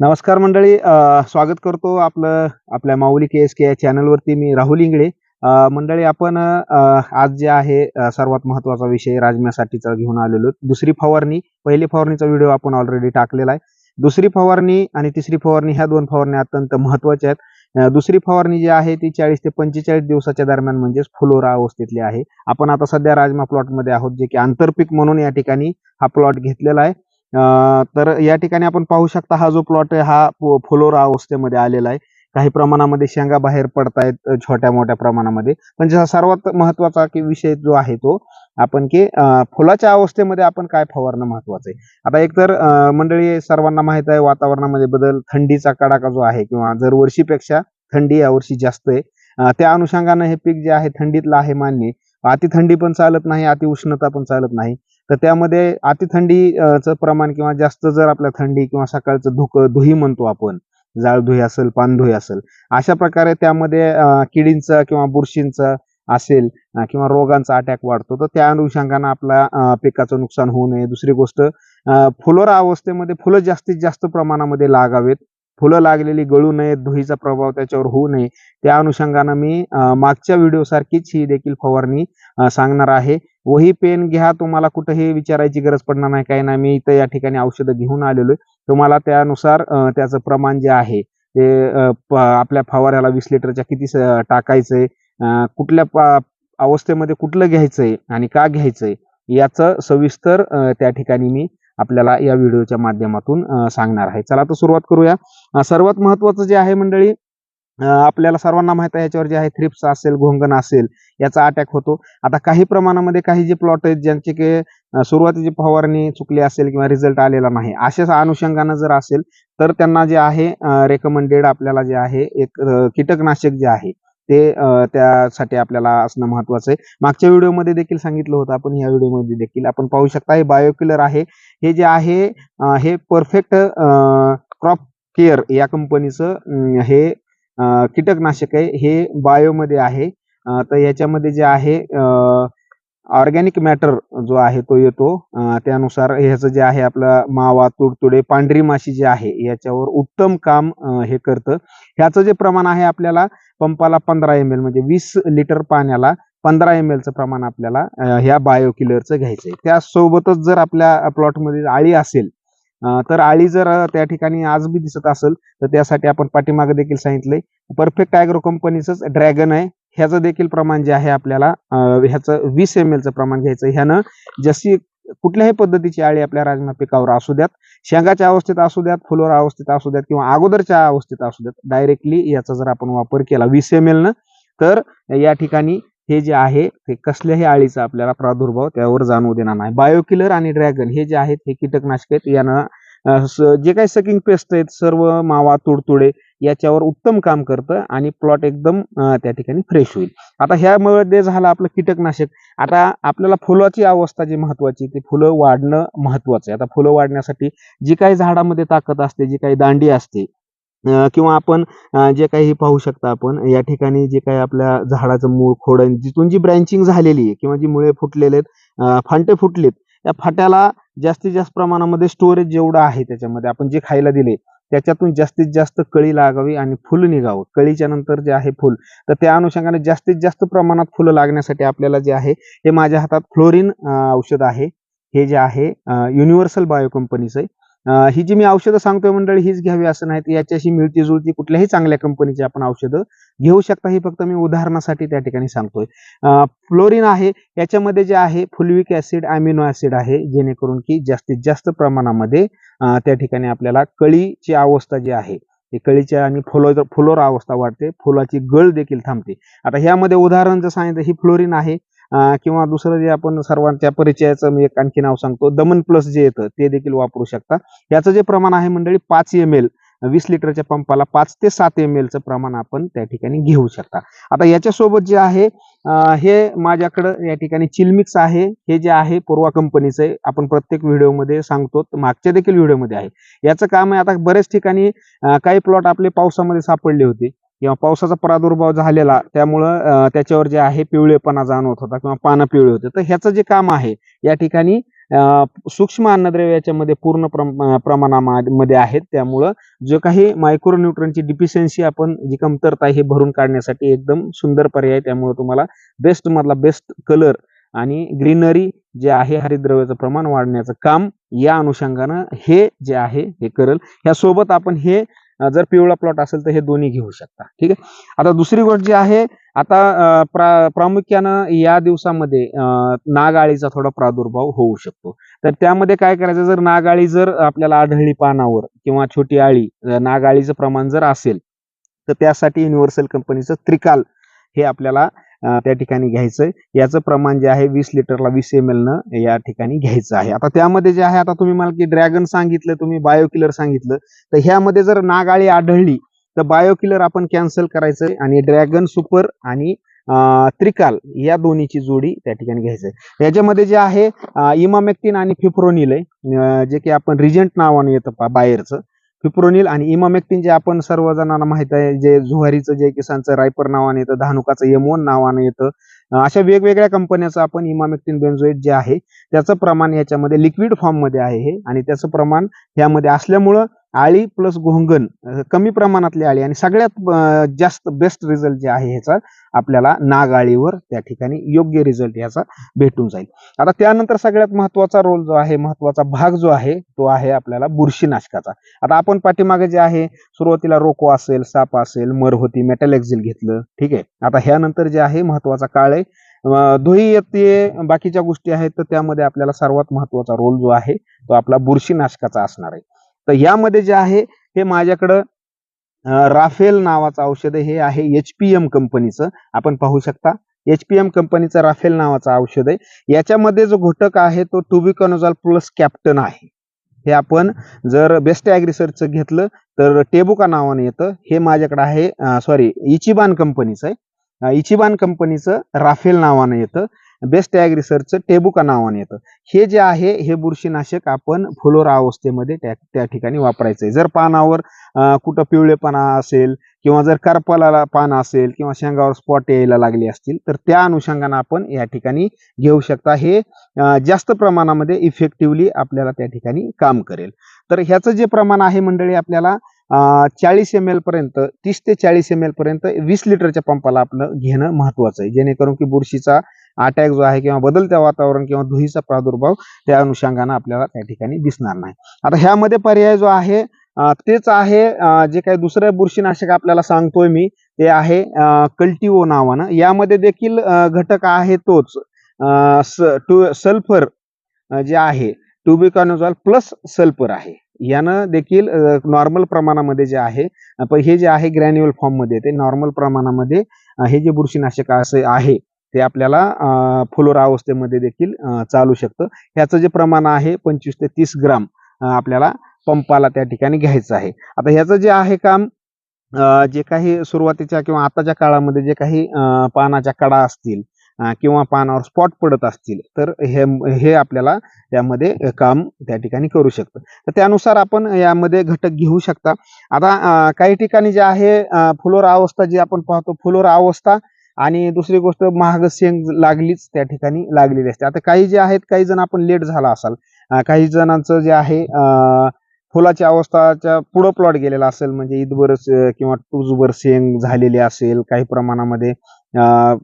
नमस्कार मंडळी स्वागत करतो आपलं आपल्या माऊली के एस के या चॅनलवरती मी राहुल इंगळे. मंडळी आपण आज जे आहे सर्वात महत्त्वाचा विषय राजम्यासाठीचा घेऊन आलेलो दुसरी फवारणी पहिली फवारणीचा व्हिडिओ आपण ऑलरेडी टाकलेला आहे. दुसरी फवारणी आणि तिसरी फवारणी ह्या दोन फवारणी अत्यंत महत्त्वाच्या आहेत. दुसरी फवारणी जी आहे ती चाळीस ते पंचेचाळीस दिवसाच्या दरम्यान म्हणजेच फुलोरा अवस्थेतली आहे. आपण आता सध्या राजमा प्लॉटमध्ये आहोत जे की आंतरपीक म्हणून या ठिकाणी हा प्लॉट घेतलेला आहे. तर या ठिकाणी आपण पाहू शकता हा जो प्लॉट आहे हा फुलोरा अवस्थेमध्ये आलेला आहे. काही प्रमाणामध्ये शेंगा बाहेर पडतायत छोट्या मोठ्या प्रमाणामध्ये. पण ज्या सर्वात महत्त्वाचा की विषय जो आहे तो आपण की फुलाच्या अवस्थेमध्ये आपण काय फवारणं महत्वाचं आहे? आता एकतर मंडळी सर्वांना माहीत आहे वातावरणामध्ये बदल थंडीचा कडाका जो आहे किंवा दरवर्षीपेक्षा थंडी यावर्षी जास्त आहे. त्या अनुषंगानं हे पीक जे आहे थंडीतलं आहे मान्य अति थंडी पण चालत नाही अति उष्णता पण चालत नाही. तर त्यामध्ये अतिथंडीचं प्रमाण किंवा जास्त जर आपल्या थंडी किंवा सकाळचं धुकं धुई म्हणतो आपण जाळधुई असेल पानधुई असेल अशा प्रकारे त्यामध्ये अं, किडींचं किंवा बुरशींचं असेल किंवा रोगांचा अटॅक वाढतो तर त्या अनुषंगानं आपल्या पिकाचं नुकसान होऊ नये. दुसरी गोष्ट फुलोरा अवस्थेमध्ये फुलं जास्तीत जास्त प्रमाणामध्ये लागावेत. फुलं लागलेली गळू नयेत धुईचा प्रभाव त्याच्यावर होऊ नये. त्या अनुषंगानं मी मागच्या व्हिडिओसारखीच ही देखील फवारणी सांगणार आहे. वही पेन घ्या. तुम्हाला कुठेही विचारायची गरज पडणार नाही. काही नाही. मी इथं या ठिकाणी औषधं घेऊन आलेलो आहे. तुम्हाला त्यानुसार त्याचं प्रमाण जे आहे ते आपल्या फवाऱ्याला वीस लिटरच्या किती टाकायचंय कुठल्या अवस्थेमध्ये कुठलं घ्यायचंय आणि का घ्यायचंय याचं सविस्तर त्या ठिकाणी मी आपल्याला या व्हिडिओच्या माध्यमातून सांगणार आहे. चला तर सुरुवात करूया. सर्वात महत्वाचं जे आहे मंडळी आपल्याला सर्वांना माहीत आहे याच्यावर जे आहे थ्रिप्स असेल घोंगण असेल याचा अटॅक होतो. आता काही प्रमाणामध्ये काही जे प्लॉट आहेत ज्यांचे की सुरुवातीची फवारणी चुकली असेल किंवा रिझल्ट आलेला नाही अशाच अनुषंगानं जर असेल तर त्यांना जे आहे रेकमेंडेड आपल्याला जे आहे एक कीटकनाशक जे आहे ते त्यासाठी आपल्याला असणं महत्वाचं आहे. मागच्या व्हिडिओमध्ये देखील सांगितलं होतं आपण या व्हिडिओमध्ये देखील आपण पाहू शकता हे बायोक्युलर आहे. हे जे आहे हे परफेक्ट क्रॉप केअर या कंपनीचं हे कीटकनाशक आहे. हे बायोमध्ये आहे. तर याच्यामध्ये जे आहे ऑर्गॅनिक मॅटर जो आहे तो येतो. त्यानुसार ह्याचं जे आहे आपलं मावा तुडतुडे पांढरी माशी जी आहे याच्यावर उत्तम काम हे करतं. ह्याचं जे प्रमाण आहे आपल्याला पंपाला पंधरा एम एल म्हणजे वीस लिटर पाण्याला पंधरा एम एलचं प्रमाण आपल्याला ह्या बायो किलरचं आहे त्यासोबतच जर आपल्या प्लॉटमध्ये आळी असेल तर आळी जर त्या ठिकाणी आज बी दिसत असेल तर त्यासाठी आपण पाठीमागे देखील सांगितलंय. परफेक्ट ॲग्रो कंपनीचंच ड्रॅगन आहे. ह्याचं देखील प्रमाण जे आहे आपल्याला ह्याचं वीस एम एलचं प्रमाण घ्यायचं ह्यानं जशी कुठल्याही पद्धतीची आळी आपल्या राजमा पिकावर असू द्यात शेंगाच्या अवस्थेत असू द्यात फुलावर अवस्थेत असू द्यात किंवा अगोदरच्या अवस्थेत असू द्यात डायरेक्टली याचा जर आपण वापर केला वीस एम एलनं न तर या ठिकाणी हे जे आहे ते कसल्याही आळीचा आपल्याला प्रादुर्भाव त्यावर जाणवू देणार नाही. बायोकिलर आणि ड्रॅगन हे जे आहेत हे कीटकनाशक आहेत. यानं जे काही सकिंग पेस्ट आहेत सर्व मावा तुडतुडे याच्यावर उत्तम काम करतं आणि प्लॉट एकदम त्या ठिकाणी फ्रेश होईल. आता ह्यामध्ये झालं आपलं कीटकनाशक. आता आपल्याला फुलाची अवस्था जी महत्वाची ती फुलं वाढणं महत्वाचं आहे. आता फुलं वाढण्यासाठी जी काही झाडामध्ये ताकद असते जी काही दांडी असते किंवा आपण जे काही पाहू शकता आपण या ठिकाणी जे काही आपल्या झाडाचं मूळ खोड जिथून जी ब्रँचिंग झालेली आहे किंवा जी मुळे फुटलेले आहेत फांटे फुटलेत त्या फाट्याला जास्तीत जास्त प्रमाणामध्ये स्टोरेज जेवढं आहे त्याच्यामध्ये आपण जे खायला दिले त्याच्यातून जास्तीत जास्त कळी लागावी आणि फुलं निघावं. कळीच्या नंतर जे आहे फुल तर त्या अनुषंगाने जास्तीत जास्त प्रमाणात फुलं लागण्यासाठी आपल्याला जे आहे हे माझ्या हातात फ्लोरिन औषध आहे. हे जे आहे युनिव्हर्सल बायो कंपनीचं आहे. ही जी मी औषधं सांगतोय मंडळी हीच घ्यावी असं नाही. तर याच्याशी मिळती जुळती कुठल्याही चांगल्या कंपनीची आपण औषधं घेऊ शकता. ही फक्त मी उदाहरणासाठी त्या ठिकाणी सांगतोय. फ्लोरिन आहे. याच्यामध्ये जे आहे फुलविक ऍसिड अमिनो ऍसिड आहे जेणेकरून की जास्तीत जास्त प्रमाणामध्ये त्या ठिकाणी आपल्याला कळीची अवस्था जी आहे कळीच्या आणि फुलो फुलोर अवस्था वाढते. फुलाची गळ देखील थांबते. आता ह्यामध्ये उदाहरण जर सांगितलं ही फ्लोरिन आहे. किंवा दुसरं जे आपण सर्वांच्या परिचयाचं मी एक आणखी नाव सांगतो. दमन प्लस जे येतं ते देखील वापरू शकता. याचं जे प्रमाण आहे मंडळी पाच एम एल वीस लिटरच्या पंपाला पाच ते सात एम एलचं प्रमाण आपण त्या ठिकाणी घेऊ शकता. आता याच्यासोबत जे आहे हे माझ्याकडं या ठिकाणी चिलमिक्स आहे. हे जे आहे पूर्वा कंपनीचं आहे आपण प्रत्येक व्हिडिओमध्ये सांगतो मागच्या देखील व्हिडिओमध्ये आहे. याचं काम आहे आता बरेच ठिकाणी काही प्लॉट आपले पावसामध्ये सापडले होते. किंवा पावसाचा प्रादुर्भाव झालेला त्यामुळं त्याच्यावर जे आहे पिवळेपणा जाणवत होता किंवा पानं पिवळे होते. तर ह्याचं जे काम आहे या ठिकाणी सूक्ष्म अन्नद्रव्य याच्यामध्ये पूर्ण प्रमाणामध्ये आहेत. त्यामुळं जो काही मायक्रोन्यूट्रनची डिफिशियन्सी आपण जी कमतरता आहे हे भरून काढण्यासाठी एकदम सुंदर पर्याय आहे. त्यामुळे तुम्हाला बेस्ट मधला बेस्ट कलर आणि ग्रीनरी जे आहे हरिद्रव्याचं प्रमाण वाढण्याचं काम या अनुषंगानं हे जे आहे हे करेल. ह्या सोबत आपण हे जर पिवळा प्लॉट असेल तर हे दोन्ही घेऊ शकता. ठीक आहे? आता दुसरी गोष्ट जी आहे आता प्रा- प्रामुख्यानं या दिवसामध्ये नागाळीचा थोडा प्रादुर्भाव होऊ शकतो. तर त्यामध्ये काय करायचं जर नागाळी जर आपल्याला आढळली पानावर किंवा छोटी आळी नागाळीचं प्रमाण जर असेल तर त्यासाठी युनिव्हर्सल कंपनीचं त्रिकाल हे आपल्याला त्या ठिकाणी घ्यायचं याचं प्रमाण जे आहे वीस लिटरला वीस एम एल न या ठिकाणी घ्यायचं आहे. आता त्यामध्ये जे आहे आता तुम्ही मला की ड्रॅगन सांगितलं तुम्ही बायोकिलर सांगितलं. तर ह्यामध्ये जर नागाळी आढळली तर बायोकिलर आपण कॅन्सल करायचंय आणि ड्रॅगन सुपर आणि त्रिकाल या दोन्हीची जोडी त्या ठिकाणी घ्यायचंय. याच्यामध्ये जे आहे इमामेक्टिन आणि फिप्रोनिल आहे. जे की आपण रिजंट नावाने येतं बाहेरचं. फिप्रोनिल आणि इमामेक्टिन जे आपण सर्वजणांना माहीत आहे जे जुहारीचं जे किसानचं रायपर नावाने येतं धानुकाचं यमोन नावाने येतं अशा वेगवेगळ्या कंपन्याचं आपण इमामेक्टिन बेन्झोएट जे आहे त्याचं प्रमाण याच्यामध्ये लिक्विड फॉर्ममध्ये आहे हे. आणि त्याचं प्रमाण यामध्ये असल्यामुळं आळी प्लस घोंगण कमी प्रमाणातली आळी आणि सगळ्यात जास्त बेस्ट रिझल्ट जे आहे ह्याचा आपल्याला नागाळीवर त्या ठिकाणी योग्य रिझल्ट याचा भेटून जाईल. आता त्यानंतर सगळ्यात महत्त्वाचा रोल जो आहे महत्त्वाचा भाग जो आहे तो आहे आपल्याला बुरशीनाशकाचा आता आपण पाठीमागे जे आहे सुरुवातीला रोको असेल साप असेल मर होती मेटल एक्झिल घेतलं ठीक आहे. आता ह्यानंतर जे आहे महत्त्वाचा काळ आहे. धुई येते बाकीच्या गोष्टी आहेत तर त्यामध्ये आपल्याला सर्वात महत्त्वाचा रोल जो आहे तो आपला बुरशीनाशकाचा असणार आहे. तर यामध्ये जे आहे हे माझ्याकडं राफेल नावाचं औषध हे आहे एच पी एम कंपनीचं. आपण पाहू शकता एच पी एम कंपनीचं राफेल नावाचं औषध आहे. याच्यामध्ये जो घटक आहे तो टुबिकॉनोझॉल प्लस कॅप्टन आहे. हे आपण जर बेस्ट ॲग्रिसर्चचं घेतलं तर टेबुका नावाने येतं. हे माझ्याकडे आहे सॉरी इचिबान कंपनीचं आहे. इचिबान कंपनीचं राफेल नावानं येतं. बेस्ट ॲग रिसर्चचं टेबुका नावाने येतं. हे जे आहे हे बुरशीनाशक आपण फुलोरा अवस्थेमध्ये त्या त्या ठिकाणी वापरायचं आहे जर पानावर कुठं पिवळेपणा असेल किंवा जर करपाला पान असेल किंवा शेंगावर स्पॉट यायला लागले असतील तर त्या अनुषंगानं आपण या ठिकाणी घेऊ शकता. हे जास्त प्रमाणामध्ये इफेक्टिव्हली आपल्याला त्या ठिकाणी काम करेल. तर ह्याचं जे प्रमाण आहे मंडळी आपल्याला चाळीस एम एल पर्यंत तीस ते चाळीस एम एल पर्यंत वीस लिटरच्या पंपाला आपलं घेणं महत्वाचं आहे. जेणेकरून की बुरशीचा अटॅक जो आहे किंवा बदलत्या वातावरण किंवा धुळीचा प्रादुर्भाव त्या अनुषंगानं आपल्याला त्या ठिकाणी दिसणार नाही. आता ह्यामध्ये पर्याय जो आहे तेच आहे जे काही दुसरं बुरशीनाशक आपल्याला सांगतोय मी ते आहे कल्टिओ नावानं. यामध्ये देखील घटक आहे तोच. स- टू सल्फर जे आहे ट्युबिकॉनोझॉल प्लस सल्फर आहे. यानं देखील नॉर्मल प्रमाणामध्ये जे आहे पण हे जे आहे ग्रॅन्युअल फॉर्ममध्ये ते नॉर्मल प्रमाणामध्ये हे जे बुरशीनाशक असं आहे ते आपल्याला अं, फुलोरा अवस्थेमध्ये देखील चालू शकतं. ह्याचं जे प्रमाण आहे पंचवीस ते तीस ग्राम आपल्याला पंपाला त्या ठिकाणी घ्यायचं आहे. आता ह्याचं जे आहे काम जे काही सुरुवातीच्या किंवा आताच्या काळामध्ये जे काही पानाच्या कडा असतील किंवा पानावर स्पॉट पडत असतील तर हे हे आपल्याला यामध्ये काम त्या ठिकाणी करू शकतं. तर त्यानुसार आपण यामध्ये घटक घेऊ शकता. आता काही ठिकाणी जे आहे फुलोरा अवस्था जी आपण पाहतो फुलोरा अवस्था आणि दुसरी गोष्ट महाग शेंग लागलीच त्या ठिकाणी लागलेली असते. आता काही जे आहेत काही जण आपण लेट झाला असाल. काही जणांचं जे आहे फुलाच्या अवस्थाच्या पुढं प्लॉट गेलेला असेल म्हणजे ईदभर किंवा टूजभर शेंग झालेली असेल काही प्रमाणामध्ये.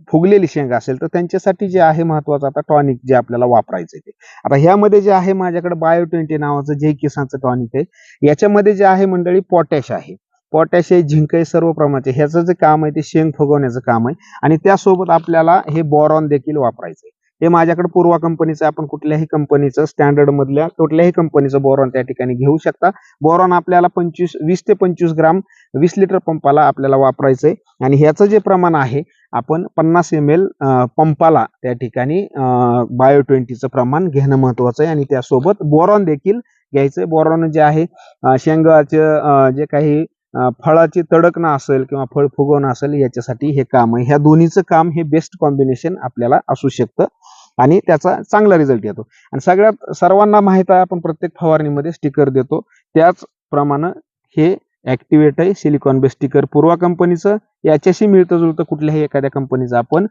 फुगलेली शेंगा असेल तर त्यांच्यासाठी जे आहे महत्वाचं आता टॉनिक जे आपल्याला वापरायचं आहे ते. आता ह्यामध्ये जे आहे माझ्याकडे बायो ट्वेंटी नावाचं जे किसानचं टॉनिक आहे याच्यामध्ये जे आहे मंडळी पोटॅश आहे. पोटॅश आहे झिंक आहे सर्व प्रमाणाचे. ह्याचं जे काम आहे ते शेंग फुगवण्याचं काम आहे. आणि त्यासोबत आपल्याला हे बॉरॉन देखील वापरायचं आहे. हे माझ्याकडे पूर्वा कंपनीचं आपण कुठल्याही कंपनीचं स्टँडर्ड मधल्या कुठल्याही कंपनीचं बोरॉन त्या ठिकाणी घेऊ शकता. बोरॉन आपल्याला पंचवीस वीस ते पंचवीस ग्राम वीस लिटर पंपाला आपल्याला वापरायचं आहे आणि ह्याचं जे प्रमाण आहे आपण पन्नास एम एल पंपाला त्या ठिकाणी बायो ट्वेंटीचं प्रमाण घेणं महत्वाचं आहे. आणि त्यासोबत बोरॉन देखील घ्यायचं बोरॉन जे आहे शेंगाचं जे काही फळाची तडकणं असेल किंवा फळ फुगवणं असेल याच्यासाठी हे काम आहे. ह्या दोन्हीचं काम हे बेस्ट कॉम्बिनेशन आपल्याला असू शकतं आणि त्याचा चांगला रिझल्ट येतो. आणि सगळ्यात सर्वांना माहीत आहे आपण प्रत्येक फवारणीमध्ये स्टिकर देतो. त्याचप्रमाणे हे ऍक्टिवेट आहे सिलिकॉन बेस स्टिकर पूर्वा कंपनीचं याच्याशी मिळतं जुळतं कुठल्याही एखाद्या कंपनीचं आपण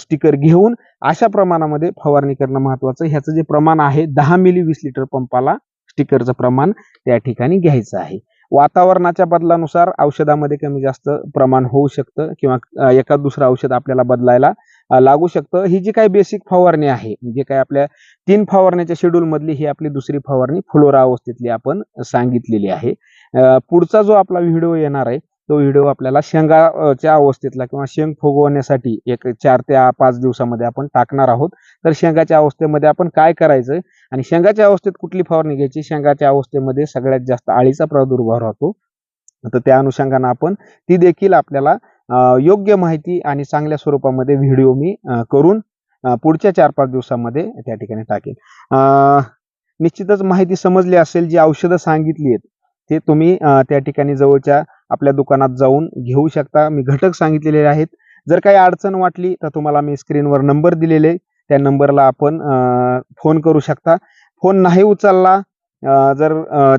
स्टिकर घेऊन अशा प्रमाणामध्ये फवारणी करणं महत्वाचं ह्याचं जे प्रमाण आहे दहा मिली वीस लिटर पंपाला स्टिकरचं प्रमाण त्या ठिकाणी घ्यायचं आहे. वातावरणाच्या बदलानुसार औषधामध्ये कमी जास्त प्रमाण होऊ शकतं किंवा एका एखाद दुसरं औषध आपल्याला बदलायला लागू शकतं. ही जी काही बेसिक फवारणी आहे जे काही आपल्या तीन फवारण्याच्या शेड्यूल मधली ही आपली दुसरी फवारणी फ्लोरा अवस्थेतली आपण सांगितलेली आहे. पुढचा जो आपला व्हिडिओ येणार आहे तो व्हिडिओ आपल्याला शेंगाच्या अवस्थेतला किंवा शेंग फुगवण्यासाठी एक चार ते पाच दिवसामध्ये आपण टाकणार आहोत. तर शेंगाच्या अवस्थेमध्ये आपण काय करायचं आणि शेंगाच्या अवस्थेत कुठली फवारणी घ्यायची? शेंगाच्या अवस्थेमध्ये सगळ्यात जास्त आळीचा प्रादुर्भाव राहतो. तर त्या अनुषंगानं आपण ती देखील आपल्याला योग्य माहिती आणि चांगल्या स्वरूपामध्ये व्हिडिओ मी करून पुढच्या चार पाच दिवसामध्ये त्या ठिकाणी टाकेल निश्चितच माहिती समजली असेल जी औषधं सांगितली आहेत ते तुम्ही त्या ठिकाणी जवळच्या आपल्या दुकानात जाऊन घेऊ शकता. मी घटक सांगितलेले आहेत. जर काही अडचण वाटली तर तुम्हाला मी स्क्रीनवर नंबर दिलेले त्या नंबरला आपण फोन करू शकता. फोन नाही उचलला जर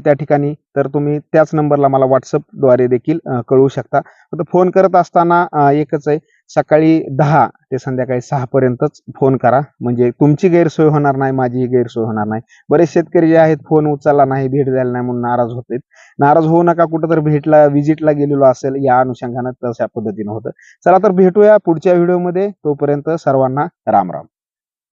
त्या ठिकाणी तर तुम्ही त्याच नंबरला मला व्हॉट्सअपद्वारे देखील कळवू शकता. तर फोन करत असताना एकच आहे. सकाळी दहा ते संध्याकाळी सहा पर्यंतच फोन करा. म्हणजे तुमची गैरसोय होणार नाही माझीही गैरसोय होणार नाही. बरेच शेतकरी जे आहेत फोन उचलला नाही भेट द्यायला नाही म्हणून नाराज होते नाराज होऊ नका कुठं तर भेटला व्हिजिटला गेलेलो असेल या अनुषंगानं तशा पद्धतीनं होतं. चला तर भेटूया पुढच्या व्हिडिओमध्ये तोपर्यंत सर्वांना राम राम.